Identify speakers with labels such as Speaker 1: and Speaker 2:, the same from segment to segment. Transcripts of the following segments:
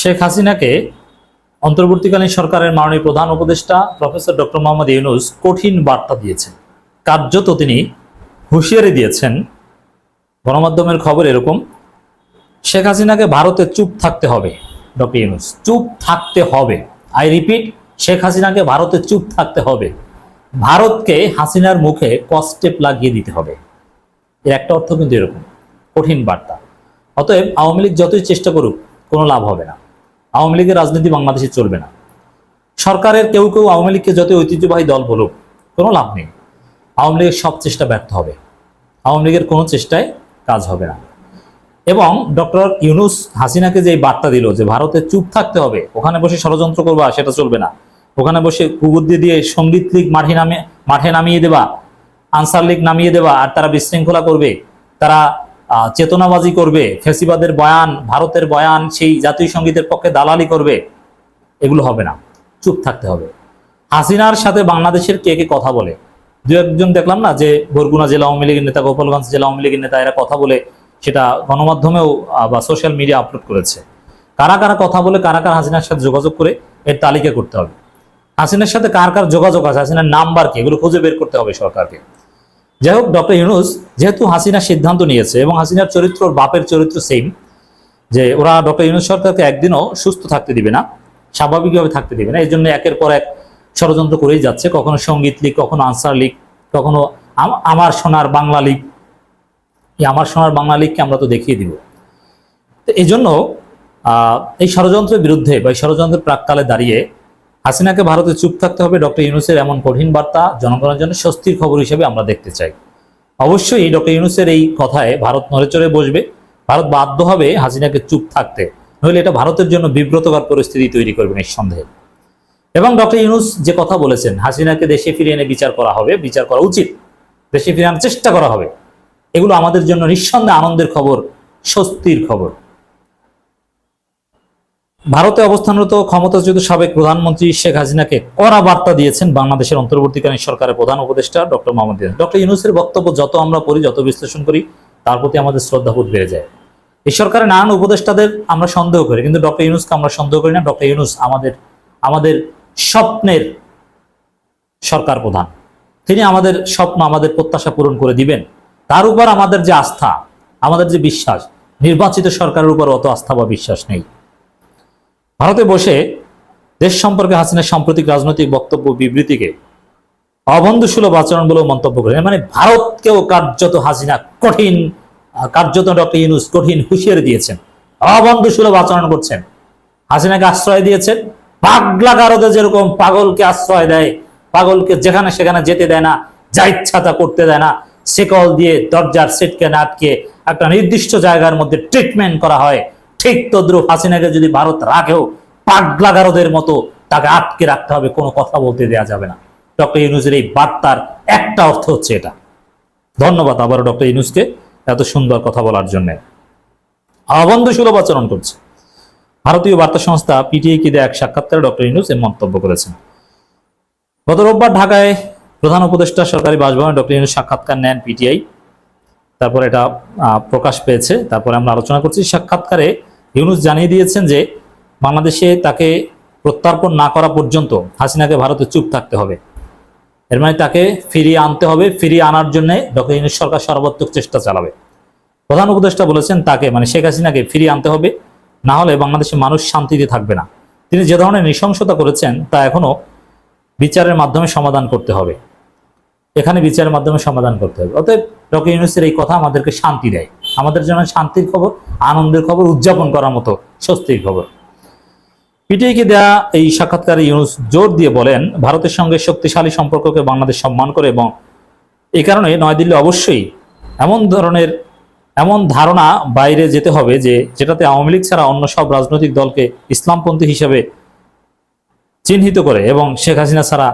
Speaker 1: শেখ হাসিনাকে অন্তর্বর্তীকালীন সরকারের মাননীয় প্রধান উপদেষ্টা প্রফেসর ডক্টর মোহাম্মদ ইউনুস কঠিন বার্তা দিয়েছেন। কার্যত তিনি হুঁশিয়ারি দিয়েছেন। গণমাধ্যমের খবর এরকম, শেখ হাসিনাকে ভারতে চুপ থাকতে হবে, ডক্টর ইউনুস। চুপ থাকতে হবে। আই রিপিট, শেখ হাসিনাকে ভারতে চুপ থাকতে হবে। ভারতকে হাসিনার মুখে কস্টেপ লাগিয়ে দিতে হবে। এর একটা অর্থ কিন্তু এরকম, কঠিন বার্তা। অতএব আওয়ামী লীগ যতই চেষ্টা করুক, কোনো লাভ হবে না। আওয়ামী লীগের রাজনীতি বাংলাদেশে চলবে না। সরকারের কেউ কেউ আওয়ামী লীগকে যত ঐতিহ্যবাহী দল বলুক, কোনো লাভ নেই। আওয়ামী লীগের সব চেষ্টা ব্যর্থ হবে। আওয়ামী লীগের কোনো চেষ্টায় কাজ হবে না। এবং ডক্টর ইউনুস হাসিনাকে যে বার্তা দিল যে ভারতে চুপ থাকতে হবে, ওখানে বসে ষড়যন্ত্র করবা, সেটা চলবে না। ওখানে বসে কুবুদ্ধি দিয়ে সংগীত লীগ মাঠে নামে, মাঠে নামিয়ে দেবা, আনসার লীগ নামিয়ে দেবা, আর তারা বিশৃঙ্খলা করবে। তারা চেতনাবাজি করবে, ফেসিবাদের বয়ান, ভারতের বয়ান, সেই জাতীয় সঙ্গীতের পক্ষে দালালি করবে, এগুলো হবে না। চুপ থাকতে হবে। হাসিনার সাথে বাংলাদেশের কে কে কথা বলে? দু একজন দেখলাম না যে বরগুনা জেলা আওয়ামী লীগের নেতা, গোপালগঞ্জ জেলা আওয়ামী লীগের নেতা, এরা কথা বলে সেটা গণমাধ্যমেও বা সোশ্যাল মিডিয়া আপলোড করেছে। কারা কারা কথা বলে, কারা কারা হাসিনার সাথে যোগাযোগ করে, এর তালিকা করতে হবে। হাসিনার সাথে কার কার যোগাযোগ আছে, হাসিনার নাম্বার কি, এগুলো খুঁজে বের করতে হবে সরকারকে। যাই হোক, ডক্টর ইউনুস যেহেতু হাসিনা সিদ্ধান্ত নিয়েছে এবং হাসিনার চরিত্র, বাপের চরিত্র সেম যে ওরা ডক্টর ইউনুস সরকারকে একদিনও সুস্থ থাকতে দিবে না, স্বাভাবিকভাবে থাকতে দিবে না। এই জন্য একের পর এক ষড়যন্ত্র করেই যাচ্ছে। কখনো সংগীত লীগ, কখনো আনসার লীগ, কখনো আমার সোনার বাংলা লীগ। এই আমার সোনার বাংলা লীগকে আমরা তো দেখিয়ে দিব। তো এই জন্য এই ষড়যন্ত্রের বিরুদ্ধে বা এই ষড়যন্ত্রের প্রাককালে দাঁড়িয়ে হাসিনাকে ভারতে চুপ থাকতে হবে ডক্টর ইউনুসের এমন কঠিন বার্তা জনগণের জন্য স্বস্তির খবর হিসেবে আমরা দেখতে চাই। অবশ্যই ডক্টর ইউনুসের এই কথায় ভারত নড়েচড়ে বসবে। ভারত বাধ্য হবে হাসিনাকে চুপ থাকতে। নইলে এটা ভারতের জন্য বিব্রতকর পরিস্থিতি তৈরি করবে নিঃসন্দেহে। এবং ডক্টর ইউনুস যে কথা বলেছেন, হাসিনাকে দেশে ফিরিয়ে এনে বিচার করা হবে, বিচার করা উচিত। দেশে ফিরে আনার চেষ্টা করা হবে। এগুলো আমাদের জন্য নিঃসন্দেহে আনন্দের খবর, স্বস্তির খবর। ভারতে অবস্থানরত ক্ষমতাচ্যুত সাবেক প্রধানমন্ত্রী শেখ হাসিনাকে কড়া বার্তা দিয়েছেন বাংলাদেশের অন্তর্বর্তীকালীন সরকারের প্রধান উপদেষ্টা ডক্টর মোহাম্মদ ডক্টর ইউনুসের বক্তব্য যত আমরা পড়ি, যত বিশ্লেষণ করি, তার প্রতি আমাদের শ্রদ্ধাবোধ বেড়ে যায়। এই সরকারের নানান উপদেষ্টাদের আমরা সন্দেহ করি, কিন্তু ডক্টর ইউনুসকে আমরা সন্দেহ করি না। ডক্টর ইউনুস আমাদের আমাদের স্বপ্নের সরকার প্রধান। তিনি আমাদের স্বপ্ন, আমাদের প্রত্যাশা পূরণ করে দিবেন। তার উপর আমাদের যে আস্থা, আমাদের যে বিশ্বাস, নির্বাচিত সরকারের উপর অত আস্থা বা বিশ্বাস নেই। ভারতে বসে দেশ সম্পর্কে হাসিনার সাম্প্রতিক রাজনৈতিক বক্তব্য, বিবৃতিকে অবন্ধুসুলভ আচরণ বলেও মন্তব্য করেন। মানে ভারতকেও কার্যত হাসিনা কঠিন কার্যত ডক্টর ইউনুস কঠিন হুঁশিয়ারি দিয়েছেন। অবন্ধুসুলভ আচরণ করছেন। হাসিনাকে আশ্রয় দিয়েছেন। পাগলা গারদে যেরকম পাগলকে আশ্রয় দেয়, পাগলকে যেখানে সেখানে যেতে দেয় না, যা ইচ্ছা তা করতে দেয় না সেকল দিয়ে দরজার সেটকে নাটকে একটা নির্দিষ্ট জায়গার মধ্যে ট্রিটমেন্ট করা হয়। ঠিক তদ্রুপ হাসিনাকে যদি ভারত রাখেও পাগলা গারদের মতো তাকে আটকে রাখতে হবে, কোনো কথা বলতে দেওয়া যাবে না। ডক্টর ইউনুসের এই বার্তার একটা অর্থ হচ্ছে এটা। ধন্যবাদ আবারও ডক্টর ইউনুসকে এত সুন্দর কথা বলার জন্য। অবন্ধু সুলভ আচরণ করছে। ভারতীয় বার্তা সংস্থা পিটিআই কে দেয়া এক সাক্ষাৎকারে ডক্টর ইউনুস এ মন্তব্য করেছেন। গত রোববার ঢাকায় প্রধান উপদেষ্টা সরকারি বাসভবনে ডক্টর ইউনুস সাক্ষাৎকার নেন পিটিআই। তারপর এটা প্রকাশ পেয়েছে। তারপরে আমরা আলোচনা করছি সাক্ষাৎকারে ইউনুস জানিয়ে দিয়েছেন যে বাংলাদেশে তাকে প্রত্যার্পণ না করা পর্যন্ত হাসিনাকে ভারতে চুপ থাকতে হবে। এর মানে তাকে ফিরিয়ে আনতে হবে, ফিরিয়ে আনার জন্য ডক্টর ইউনুস সরকার সর্বাত্মক চেষ্টা চালাবে। প্রধান উপদেষ্টা বলেছেন তাকে মানে শেখ হাসিনাকে ফিরিয়ে আনতে হবে, না হলে বাংলাদেশের মানুষ শান্তিতে থাকবে না। তিনি যে ধরনের নৃশংসতা করেছেন, তা এখনও বিচারের মাধ্যমে সমাধান করতে হবে। এখানে বিচারের মাধ্যমে সমাধান করতে হবে। অতএব ডক্টর ইউনুসের এই কথা আমাদেরকে শান্তি দেয়। আমাদের জন্য শান্তির খবর, আনন্দের খবর, উদযাপন করার মতো স্বস্তির খবর পিটিআইকে দেয়া এই সাক্ষাৎকারে ইউনুস জোর দিয়ে বলেন, ভারতের সঙ্গে শক্তিশালী সম্পর্ককে বাংলাদেশ সম্মান করে এবং এই কারণে নয়াদিল্লি অবশ্যই এমন ধরনের, এমন ধারণা বাইরে যেতে হবে যে যেটাতে আওয়ামী লীগ ছাড়া অন্য সব রাজনৈতিক দলকে ইসলামপন্থী হিসেবে চিহ্নিত করে এবং শেখ হাসিনা ছাড়া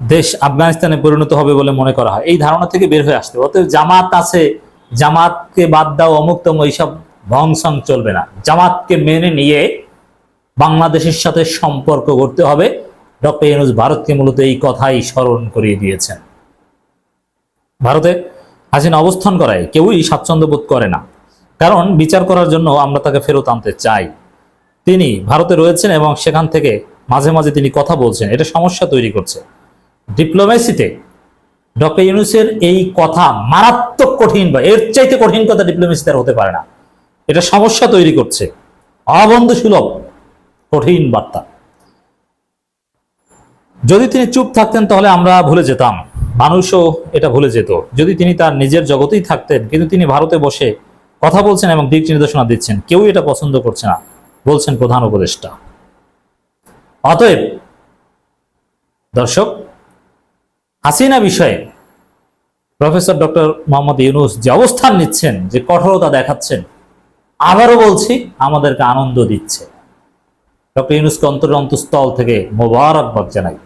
Speaker 1: দেশ আফগানিস্তানে পরিণত হবে বলে মনে করা হয় এই ধারণা থেকে বের হয়ে আসতে। অতএব জামাত আছে জামাতকে বাদ দাও অমুক তম এইসব ভংসং চলবে না। জামাতকে মেনে নিয়ে বাংলাদেশের সাথে সম্পর্ক করতে হবে। ডক্টর ইউনুস ভারতকে মূলত এই কথাই স্মরণ করিয়ে দিয়েছেন। ভারতে হাসিনা অবস্থান করায় কেউই স্বাচ্ছন্দ্য বোধ করে না। কারণ বিচার করার জন্য আমরা তাকে ফেরত আনতে চাই। তিনি ভারতে রয়েছেন এবং সেখান থেকে মাঝে মাঝে তিনি কথা বলছেন। এটা সমস্যা তৈরি করছে। ডিপ্লোমেসিতে ডক্টর ইউনুসের এই কথা মারাত্মক কঠিন বা এর চাইতে কঠিন কথা ডিপ্লোমেসিতে আর হতে পারে না। এটা সমস্যা তৈরি করছে। অবন্ধু সুলভ, কঠিন বার্তা। যদি তিনি চুপ থাকতেন তাহলে আমরা ভুলে যেতাম। মানুষও এটা ভুলে যেত। যদি তিনি তার নিজের জগতেই থাকতেন, কিন্তু তিনি ভারতে বসে কথা বলছেন এবং দিক নির্দেশনা দিচ্ছেন কেউ এটা পছন্দ করছে না, বলছেন প্রধান উপদেষ্টা। অতএব, দর্শক হাসিনা বিষয়ে প্রফেসর ডক্টর মোহাম্মদ ইউনুস যে অবস্থান নিচ্ছেন, যে কঠোরতা দেখাচ্ছেন, আবারও বলছি, আমাদেরকে আনন্দ দিচ্ছে। ডক্টর ইউনুসকে অন্তর অন্তঃস্থল থেকে মোবারকবাদ জানাই।